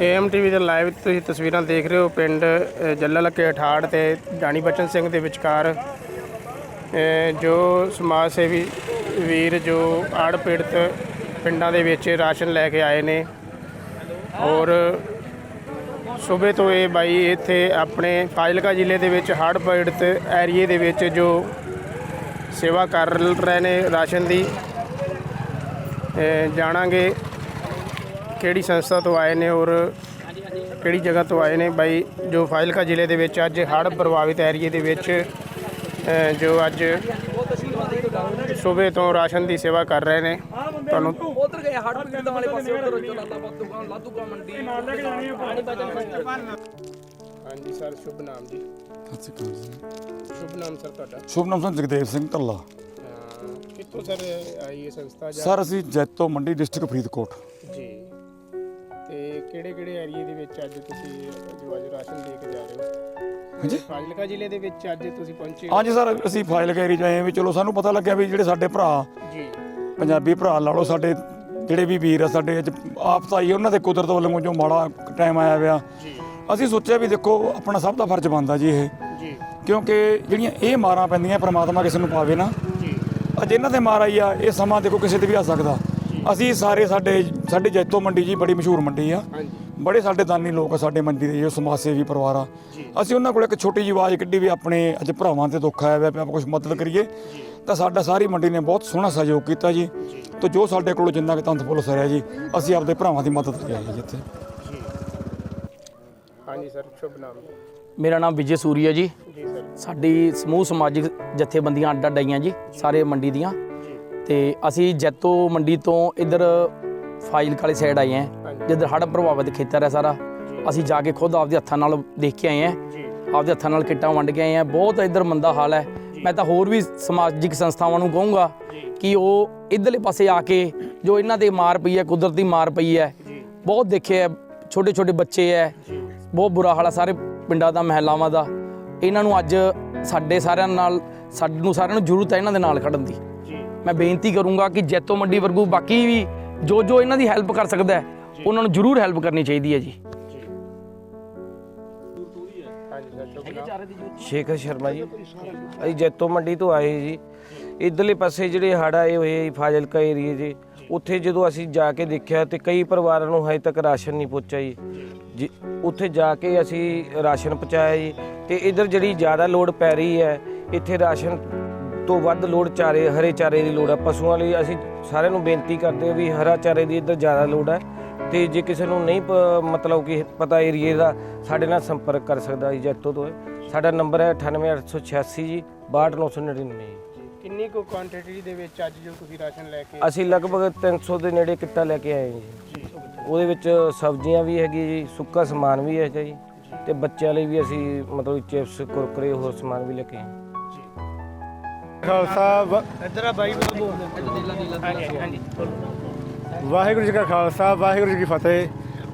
Am TV ਦੇ live ਤੁਸੀਂ ਤਸਵੀਰਾਂ ਦੇਖ ਰਹੇ ਹੋ ਪਿੰਡ ਜੱਲਲ ਕੇ ਲੱਕੇ ਅਠਾੜ ਤੇ ਜਾਨੀ ਬਚਨ ਸਿੰਘ ਦੇ ਵਿਚਕਾਰ ਜੋ ਸਮਾਜ ਸੇਵੀ ਵੀਰ, ਜੋ ਆੜ ਪੀੜਤ ਪਿੰਡਾਂ ਦੇ ਵਿੱਚ ਰਾਸ਼ਨ ਲੈ ਕੇ ਆਏ ਨੇ। ਔਰ ਸੂਬੇ ਤੋਂ ਇਹ ਬਾਈ ਇੱਥੇ ਆਪਣੇ ਫਾਜ਼ਿਲਕਾ ਜ਼ਿਲ੍ਹੇ ਦੇ ਵਿੱਚ ਹੜ੍ਹ ਪੀੜਤ ਏਰੀਏ ਦੇ ਵਿੱਚ ਜੋ ਸੇਵਾ ਕਰ ਰਹੇ ਨੇ ਰਾਸ਼ਨ ਦੀ ਜਾਣਾਂਗੇ ਕਿਹੜੀ ਸੰਸਥਾ ਤੋਂ ਆਏ ਨੇ ਔਰ ਕਿਹੜੀ ਜਗ੍ਹਾ ਤੋਂ ਆਏ ਨੇ? ਬਾਈ ਜੋ ਫਾਜ਼ਿਲਕਾ ਜ਼ਿਲ੍ਹੇ ਦੇ ਵਿੱਚ ਅੱਜ ਹੜ੍ਹ ਪ੍ਰਭਾਵਿਤ ਏਰੀਏ ਦੇ ਵਿੱਚ ਜੋ ਅੱਜ ਸੂਬੇ ਤੋਂ ਰਾਸ਼ਨ ਦੀ ਸੇਵਾ ਕਰ ਰਹੇ ਨੇ। ਤੁਹਾਨੂੰ ਉਧਰ ਗਏ ਹੜ ਪੀੜਤਾਂ ਵਾਲੇ ਪਾਸੇ ਉਧਰ ਜਲਾਲਾਬਾਦ ਦੁਕਾਨ ਲਾਧੂਗਾ ਮੰਡੀ। ਹਾਂਜੀ ਸਰ ਸ਼ੁਭ ਨਾਮ ਜੀ। ਸਤਿ ਸ਼੍ਰੀ ਅਕਾਲ ਜੀ। ਸ਼ੁਭ ਨਾਮ ਸਰ ਤੁਹਾਡਾ? ਸ਼ੁਭ ਨਾਮ ਸਿੰਘ ਜਗਦੇਵ ਸਿੰਘ ਢੱਲਾ। ਅ, ਕਿੱਥੋਂ ਸਰ ਆਈ ਇਹ ਸੰਸਥਾ ਜਾਂ? ਸਰ ਅਸੀਂ ਜੈਤੋ ਮੰਡੀ ਡਿਸਟ੍ਰਿਕਟ ਫਰੀਦਕੋਟ। ਜੀ। ਤੇ ਕਿਹੜੇ ਕਿਹੜੇ ਏਰੀਏ ਦੇ ਵਿੱਚ ਅੱਜ ਤੁਸੀਂ ਜੋ ਅੱਜ ਰਾਸ਼ਨ ਦੇ ਕੇ ਜਾ ਰਹੇ ਹੋ? ਹਾਂਜੀ? ਫਾਜ਼ਿਲਕਾ ਜ਼ਿਲ੍ਹੇ ਦੇ ਵਿੱਚ ਅੱਜ ਤੁਸੀਂ ਪਹੁੰਚੇ ਹੋ। ਹਾਂਜੀ ਸਰ ਅਸੀਂ ਫਾਈਲ ਗੈਰੀ ਚ ਆਏ ਹਾਂ ਵੀ ਚਲੋ ਸਾਨੂੰ ਪਤਾ ਲੱਗਿਆ ਵੀ ਜਿਹੜੇ ਸਾਡੇ ਭਰਾ ਜੀ। ਪੰਜਾਬੀ ਭਰਾ ਲਾ ਲਓ ਸਾਡੇ ਜਿਹੜੇ ਵੀ ਵੀਰ ਆ ਸਾਡੇ ਅੱਜ ਆਪਸ ਆਈ ਉਹਨਾਂ ਦੇ ਕੁਦਰਤ ਵੱਲੋਂ ਜੋ ਮਾੜਾ ਟਾਈਮ ਆਇਆ ਹੋਇਆ ਜੀ। ਅਸੀਂ ਸੋਚਿਆ ਵੀ ਦੇਖੋ ਆਪਣਾ ਸਭ ਦਾ ਫਰਜ਼ ਬਣਦਾ ਜੀ ਇਹ। ਜੀ। ਕਿਉਂਕਿ ਜਿਹੜੀਆਂ ਇਹ ਮਾਰਾਂ ਪੈਂਦੀਆਂ ਪ੍ਰਮਾਤਮਾ ਕਿਸੇ ਨੂੰ ਪਾਵੇ ਨਾ। ਜੀ। ਅੱਜ ਇਹਨਾਂ ਤੇ ਮਾਰ ਆਈ ਆ ਇਹ ਸਮਾਂ ਦੇਖੋ ਕਿਸੇ ਤੇ ਵੀ ਆ ਸਕਦਾ। ਅਸੀਂ ਸਾਰੇ ਸਾਡੇ ਸਾਡੇ ਜੈਤੋ ਮੰਡੀ ਜੀ ਬੜੀ ਮਸ਼ਹੂਰ ਮੰਡੀ ਆ। ਹਾਂਜੀ। ਬੜੇ ਸਾਡੇ ਦਾਨੀ ਲੋਕ ਆ ਸਾਡੇ ਮੰਡੀ ਦੇ ਜੋ ਸਮਾਜ ਸੇਵੀ ਪਰਿਵਾਰ ਆ। ਅਸੀਂ ਉਹਨਾਂ ਕੋਲ ਇੱਕ ਛੋਟੀ ਜਿਹੀ ਆਵਾਜ਼ ਕੱਢੀ ਵੀ ਆਪਣੇ ਅੱਜ ਭਰਾਵਾਂ ਤੇ ਦੁੱਖ ਆਇਆ ਹੋਇਆ ਵੀ ਆਪਾਂ ਕੁਝ ਮਦਦ ਕਰੀਏ। ਤਾਂ ਸਾਡਾ ਸਾਰੀ ਮੰਡੀ ਨੇ ਬਹੁਤ ਸੋਹਣਾ ਸਹਿਯੋਗ ਕੀਤਾ ਜੀ। ਤੇ ਜੋ ਸਾਡੇ ਕੋਲ ਜਿੰਨਾ ਕਿ ਤੰਤ ਫੁੱਲ ਸਰਿਆ ਜੀ ਅਸੀਂ ਆਪਦੇ ਭਰਾਵਾਂ ਦੀ ਮਦਦ ਲਈ ਆਏ ਜੀ ਇੱਥੇ। ਹਾਂਜੀ ਸਰ ਸ਼ੁਭ ਨਾਮ ਮੇਰਾ ਨਾਮ ਵਿਜੇ ਸੂਰੀ ਹੈ ਜੀ। ਜੀ ਸਰ। ਸਾਡੀ ਸਮੂਹ ਸਮਾਜਿਕ ਜਥੇਬੰਦੀਆਂ ਅੱਡ ਅੱਡ ਆਈਆਂ ਜੀ। ਸਾਰੇ ਮੰਡੀ ਦੀਆਂ। ਤੇ ਅਸੀਂ ਜੈਤੋ ਮੰਡੀ ਤੋਂ ਇਧਰ ਫਾਜ਼ਿਲਕਾ ਵਾਲੀ ਸਾਈਡ ਆਏ ਹਾਂ। ਜਿੱਧਰ ਹੜ੍ਹ ਪ੍ਰਭਾਵਿਤ ਖੇਤਰ ਹੈ ਸਾਰਾ। ਅਸੀਂ ਜਾ ਕੇ ਖੁਦ ਆਪਦੇ ਹੱਥਾਂ ਨਾਲ ਦੇਖ ਕੇ ਆਏ ਹਾਂ। ਆਪਦੇ ਹੱਥਾਂ ਨਾਲ ਕਿੱਟਾਂ ਵੰਡ ਕੇ ਆਏ ਹਾਂ। ਬਹੁਤ ਇਧਰ ਮੰਦਾ ਹਾਲ ਹੈ। ਮੈਂ ਤਾਂ ਹੋਰ ਵੀ ਸਮਾਜਿਕ ਸੰਸਥਾਵਾਂ ਨੂੰ ਕਹੂੰਗਾ ਕਿ ਉਹ ਇਧਰਲੇ ਪਾਸੇ ਆ ਕੇ ਜੋ ਇਹਨਾਂ ਤੇ ਮਾਰ ਪਈ ਹੈ ਕੁਦਰਤੀ ਮਾਰ ਪਈ ਹੈ ਬਹੁਤ ਦੇਖੇ ਹੈ। ਛੋਟੇ ਛੋਟੇ ਬੱਚੇ ਹੈ। ਬਹੁਤ ਬੁਰਾ ਹਾਲ ਹੈ ਸਾਰੇ ਪਿੰਡਾਂ ਦਾ ਮਹਿਲਾਵਾਂ ਦਾ। ਇਹਨਾਂ ਨੂੰ ਅੱਜ ਸਾਡੇ ਸਾਰਿਆਂ ਨਾਲ ਸਾਨੂੰ ਸਾਰਿਆਂ ਨੂੰ ਜ਼ਰੂਰਤ ਹੈ ਇਹਨਾਂ ਦੇ ਨਾਲ ਖੜਨ ਦੀ। ਮੈਂ ਬੇਨਤੀ ਕਰੂੰਗਾ ਕਿ ਜੈਤੋ ਮੰਡੀ ਵਰਗੂ ਬਾਕੀ ਵੀ ਜੋ ਜੋ ਇਹਨਾਂ ਦੀ ਹੈਲਪ ਕਰ ਸਕਦਾ ਹੈ, ਉਹਨਾਂ ਨੂੰ ਜ਼ਰੂਰ ਹੈਲਪ ਕਰਨੀ ਚਾਹੀਦੀ ਹੈ ਜੀ। ਸ਼ੇਖਰ ਸ਼ਰਮਾ ਜੀ, ਅਸੀਂ ਜੈਤੋ ਮੰਡੀ ਤੋਂ ਆਏ ਜੀ। ਇਧਰਲੇ ਪਾਸੇ ਜਿਹੜੇ ਹੜ੍ਹ ਆਏ ਹੋਏ ਫਾਜ਼ਿਲਕਾ ਏਰੀਏ ਜੀ, ਉੱਥੇ ਜਦੋਂ ਅਸੀਂ ਜਾ ਕੇ ਦੇਖਿਆ ਤੇ ਕਈ ਪਰਿਵਾਰਾਂ ਨੂੰ ਹਜੇ ਤੱਕ ਰਾਸ਼ਨ ਨਹੀਂ ਪਹੁੰਚਿਆ ਜੀ। ਜੀ, ਉੱਥੇ ਜਾ ਕੇ ਅਸੀਂ ਰਾਸ਼ਨ ਪਹੁੰਚਾਇਆ ਜੀ ਤੇ ਇਧਰ ਜਿਹੜੀ ਜ਼ਿਆਦਾ ਲੋੜ ਪੈ ਰਹੀ ਹੈ, ਇੱਥੇ ਰਾਸ਼ਨ ਤੋਂ ਵੱਧ ਲੋੜ ਚਾਰੇ ਹਰੇ ਚਾਰੇ ਦੀ ਲੋੜ ਹੈ ਪਸ਼ੂਆਂ ਲਈ ਅਸੀਂ ਸਾਰਿਆਂ ਨੂੰ ਬੇਨਤੀ ਕਰਦੇ ਹਾਂ ਵੀ ਹਰਾ ਚਾਰੇ ਦੀ ਇੱਧਰ ਜ਼ਿਆਦਾ ਲੋੜ ਹੈ ਤੇ ਜੇ ਕਿਸੇ ਨੂੰ ਨਹੀਂ ਮਤਲਬ ਕਿ ਪਤਾ ਏਰੀਏ ਦਾ ਸਾਡੇ ਨਾਲ ਸੰਪਰਕ ਕਰ ਸਕਦਾ ਜੀ ਜੈਤੋ ਤੋਂ। ਸਾਡਾ ਨੰਬਰ ਹੈ 98886 ਜੀ 62999 ਜੀ ਕਿੰਨੀ ਕੁ ਕੁਆਂਟੀਟੀ ਦੇ ਵਿੱਚ ਅੱਜ ਜੋ ਤੁਸੀਂ ਰਾਸ਼ਨ ਲੈ ਕੇ ਅਸੀਂ ਲਗਭਗ 300 ਦੇ ਨੇੜੇ ਕਿੱਟਾ ਲੈ ਕੇ ਆਏ ਜੀ। ਉਹਦੇ ਵਿੱਚ ਸਬਜ਼ੀਆਂ ਵੀ ਹੈਗੀ ਜੀ ਸੁੱਕਾ ਸਮਾਨ ਵੀ ਹੈਗਾ ਜੀ। ਤੇ ਬੱਚਿਆਂ ਲਈ ਵੀ ਅਸੀਂ ਮਤਲਬ ਚਿਪਸ ਕੁਰਕਰੇ ਹੋਰ ਸਮਾਨ ਵੀ ਲੈ ਕੇ ਆਏ। ਖਾਲਸਾ ਇਧਰ ਆ ਬਾਈ ਹਾਂਜੀ ਵਾਹਿਗੁਰੂ ਜੀ ਕਾ ਖਾਲਸਾ ਵਾਹਿਗੁਰੂ ਜੀ ਕੀ ਫਤਿਹ।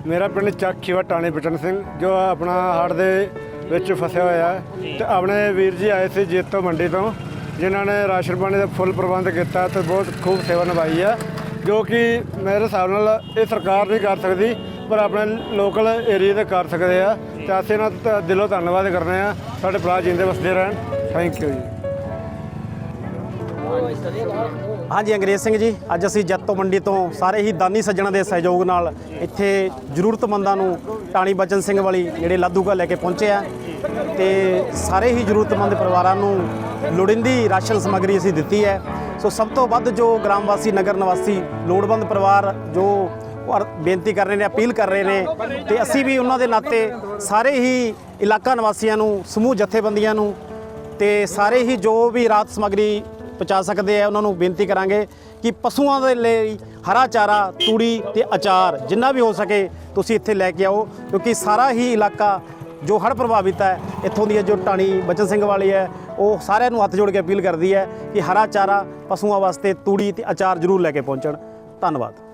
ਮੇਰਾ ਪਿੰਡ ਚੱਕ ਖੀਵਾ ਟਾਣੇ ਬਚਨ ਸਿੰਘ ਜੋ ਆਪਣਾ ਹੜ੍ਹ ਦੇ ਵਿੱਚ ਫਸਿਆ ਹੋਇਆ। ਹੈ ਤੇ ਆਪਣੇ ਵੀਰ ਜੀ ਆਏ ਸੀ ਜੇਤੋ ਮੰਡੀ ਤੋਂ ਜਿਨ੍ਹਾਂ ਨੇ ਰਾਸ਼ਨ ਪਾਣੀ ਦਾ ਫੁੱਲ ਪ੍ਰਬੰਧ ਕੀਤਾ ਤੇ ਬਹੁਤ ਖੂਬ ਸੇਵਾ ਨਿਭਾਈ ਹੈ ਜੋ ਕਿ ਮੇਰੇ ਹਿਸਾਬ ਨਾਲ ਇਹ ਸਰਕਾਰ ਨਹੀਂ ਕਰ ਸਕਦੀ ਪਰ ਆਪਣੇ ਲੋਕਲ ਏਰੀਆ ਤੇ ਕਰ ਸਕਦੇ ਆ। ਤੇ ਅਸੀਂ ਇਹਨਾਂ ਦਾ ਦਿਲੋਂ ਧੰਨਵਾਦ ਕਰਨੇ ਆ। ਸਾਡੇ ਭਰਾ ਜਿੰਦੇ ਵਸਦੇ ਰਹਿਣ। ਥੈਂਕ ਯੂ ਜੀ। ਹਾਂਜੀ, ਅੰਗਰੇਜ਼ ਸਿੰਘ ਜੀ, ਅੱਜ ਅਸੀਂ ਜੱਤੋ ਮੰਡੀ ਤੋਂ ਸਾਰੇ ਹੀ ਦਾਨੀ ਸੱਜਣਾਂ ਦੇ ਸਹਿਯੋਗ ਨਾਲ ਇੱਥੇ ਜ਼ਰੂਰਤਮੰਦਾਂ ਨੂੰ ਟਾਣੀ ਬਚਨ ਸਿੰਘ ਵਾਲੀ ਜਿਹੜੇ ਲਾਦੂਗਾ ਲੈ ਕੇ ਪਹੁੰਚੇ ਆ ਤੇ ਸਾਰੇ ਹੀ ਜ਼ਰੂਰਤਮੰਦ ਪਰਿਵਾਰਾਂ ਨੂੰ ਲੋੜੀਂਦੀ ਰਾਸ਼ਨ ਸਮੱਗਰੀ ਅਸੀਂ ਦਿੱਤੀ ਹੈ। ਸੋ ਸਭ ਤੋਂ ਵੱਧ ਜੋ ਗ੍ਰਾਮ ਵਾਸੀ ਨਗਰ ਨਿਵਾਸੀ, ਲੋੜਵੰਦ ਪਰਿਵਾਰ ਜੋ ਉਹ ਬੇਨਤੀ ਕਰ ਰਹੇ ਨੇ, ਅਪੀਲ ਕਰ ਰਹੇ ਨੇ ਤੇ ਅਸੀਂ ਵੀ ਉਹਨਾਂ ਦੇ ਨਾਤੇ ਸਾਰੇ ਹੀ ਇਲਾਕਾ ਨਿਵਾਸੀਆਂ ਨੂੰ, ਸਮੂਹ ਜਥੇਬੰਦੀਆਂ ਨੂੰ ਤੇ ਸਾਰੇ ਹੀ ਜੋ ਵੀ ਰਾਤ ਸਮੱਗਰੀ ਪਹੁੰਚਾ ਸਕਦੇ ਆ, ਉਹਨਾਂ ਨੂੰ ਬੇਨਤੀ ਕਰਾਂਗੇ ਕਿ ਪਸ਼ੂਆਂ ਦੇ ਲਈ ਹਰਾ ਚਾਰਾ, ਤੂੜੀ ਤੇ ਅਚਾਰ ਜਿੰਨਾ ਵੀ ਹੋ ਸਕੇ ਤੁਸੀਂ ਇੱਥੇ ਲੈ ਕੇ ਆਓ, ਕਿਉਂਕਿ ਸਾਰਾ ਹੀ ਇਲਾਕਾ ਜੋ ਹੜ੍ਹ ਪ੍ਰਭਾਵਿਤ ਹੈ, ਇੱਥੋਂ ਦੀ ਜੋ ਟਾਣੀ ਬਚਨ ਸਿੰਘ ਵਾਲੀ ਹੈ, ਉਹ ਸਾਰਿਆਂ ਨੂੰ ਹੱਥ ਜੋੜ ਕੇ ਅਪੀਲ ਕਰਦੀ ਹੈ ਕਿ ਹਰਾ ਚਾਰਾ ਪਸ਼ੂਆਂ ਵਾਸਤੇ ਤੂੜੀ ਤੇ ਅਚਾਰ ਜ਼ਰੂਰ ਲੈ ਕੇ ਪਹੁੰਚਣ। ਧੰਨਵਾਦ।